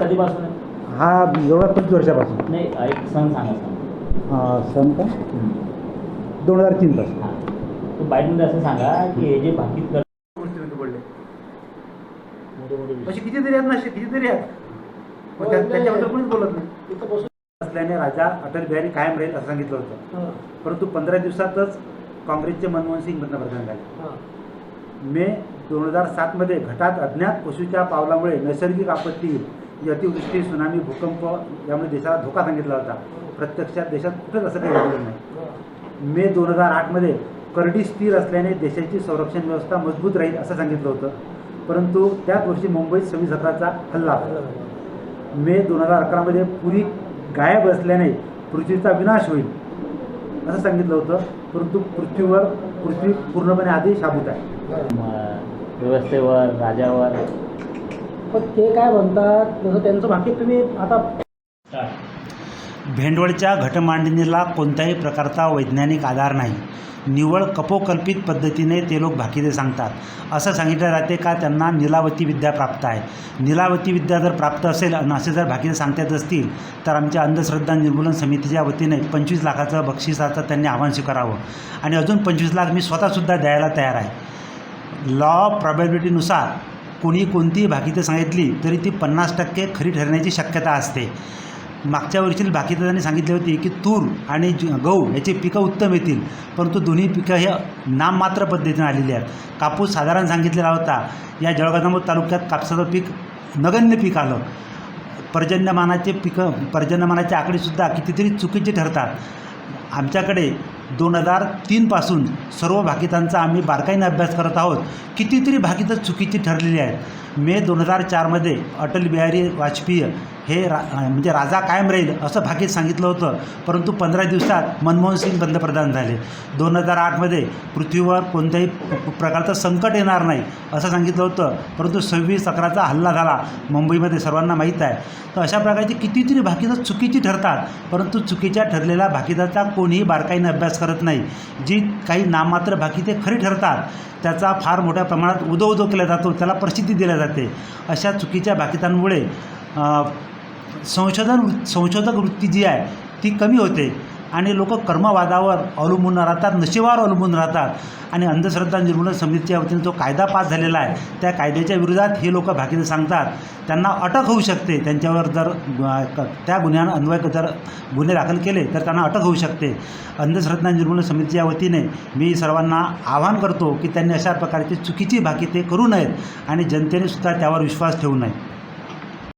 कधीपासून? आहे? हा जवळ पंचवीस वर्षापासून. नाही एक सण सांगा. सण हा, सन का दोन हजार तीन पासून. हां. तर बाईटमध्ये असं सांगा की हे जे भाकीत पडले मोठे मोठे अशी कितीतरी आहेत ना अशी कितीतरी आहेत. मग त्या- त्यांच्याबद्दल कोणीच बोलत नाही. असल्याने राजा अटल बिहारी कायम राहील असं सांगितलं होतं. परंतु पंधरा दिवसातच काँग्रेसचे मनमोहन सिंग पंतप्रधान झाले मे दोन हजार सातमध्ये घटात अज्ञात पशूच्या पावलामुळे नैसर्गिक आपत्ती अतिवृष्टी सुनामी भूकंप यामुळे देशाला धोका सांगितला होता. प्रत्यक्षात देशात कुठंच असं काही घडलं नाही. मे दोन हजार आठमध्ये करडी स्थिर असल्याने देशाची संरक्षण व्यवस्था मजबूत राहील असं सांगितलं होतं. परंतु त्याच वर्षी मुंबईत सव्वीस अकराचा हल्ला मे दोन हजार अकरामध्ये पुरी गायब असल्याने पृथ्वीचा विनाश होईल. असं सांगितलं होतं परंतु पृथ्वीवर पृथ्वी पूर्णपणे आधी शाबूत आहे. व्यवस्थेवर राजावर. पण ते काय म्हणतात जसं त्यांचं भाकीत तुम्ही आता भेंडवळच्या घटमांडणीला कोणत्याही प्रकारचा वैज्ञानिक आधार नाही. निव्वळ कपोकल्पित पद्धतीने ते लोक भाकिते सांगतात. असं सांगितलं जाते का त्यांना निलावती विद्या प्राप्त आहे. निलावती विद्या जर प्राप्त असेल आणि असे जर भाकिते सांगतात असतील तर आमच्या अंधश्रद्धा निर्मूलन समितीच्या वतीने पंचवीस लाखाचं बक्षिसाचं त्यांनी आव्हान स्वीकारावं. आणि अजून पंचवीस लाख मी स्वतःसुद्धा द्यायला तयार आहे. लॉ ऑफ प्रॉबॅबिलिटीनुसार कोणी कोणतीही भाकिते सांगितली तरी ती पन्नास टक्के खरी ठरण्याची शक्यता असते. मागच्या वर्षी भागीदारांनी सांगितले होते की तूर आणि ज- गहू याची पिकं उत्तम येतील परंतु दोन्ही पिकं हे नाममात्र पद्धतीने आलेली आहेत. कापूस साधारण सांगितलेला होता या जळगाव तालुक्यात कापसाचं पीक नगण्य पीक आलं. पर्जन्यमानाचे पिकं पर्जन्यमानाचे आकडेसुद्धा कितीतरी चुकीचे ठरतात. आमच्याकडे दोन हजार तीनपासून सर्व भाकितांचा आम्ही बारकाईने अभ्यास करत आहोत. कितीतरी भाकितं चुकीची ठरलेली आहेत. मे दोन हजार चारमध्ये अटल बिहारी वाजपेयी हे रा म्हणजे राजा कायम राहील असं भाकीत सांगितलं होतं. परंतु पंधरा दिवसात मनमोहन सिंग पंतप्रधान झाले. दोन हजार आठमध्ये पृथ्वीवर कोणत्याही प- प्रकारचं संकट येणार नाही असं सांगितलं होतं. परंतु सव्वीस अकराचा हल्ला झाला मुंबईमध्ये सर्वांना माहीत आहे. तर अशा प्रकारची कितीतरी भाकितं चुकीची ठरतात. परंतु चुकीच्या ठरलेल्या भाकिताचा कोणीही बारकाईने अभ्यास करत नाही. जी काही नाममात्र भाकिते खरी ठरतात त्याचा फार मोठ्या प्रमाणात उदो उदो केला जातो त्याला प्रसिद्धी दिली जाते. अशा चुकीच्या भाकितांमुळे संशोधन वृ- संशोधक वृत्ती जी आहे ती कमी होते. आणि लोक कर्मवादावर अवलंबून राहतात नशिबावर अवलंबून राहतात. आणि अंधश्रद्धा निर्मूलन समितीच्या वतीने जो कायदा पास झालेला आहे त्या कायद्याच्या विरोधात हे लोक भाकीते सांगतात. त्यांना अटक होऊ शकते. त्यांच्यावर जर त्या गुन्ह्यानं अन्वय जर गुन्हे दाखल केले तर त्यांना अटक होऊ शकते. अंधश्रद्धा निर्मूलन समितीच्या वतीने मी सर्वांना आवाहन करतो की त्यांनी अशा प्रकारची चुकीची भाकी ते करू नयेत. आणि जनतेने सुद्धा त्यावर विश्वास ठेवू नये.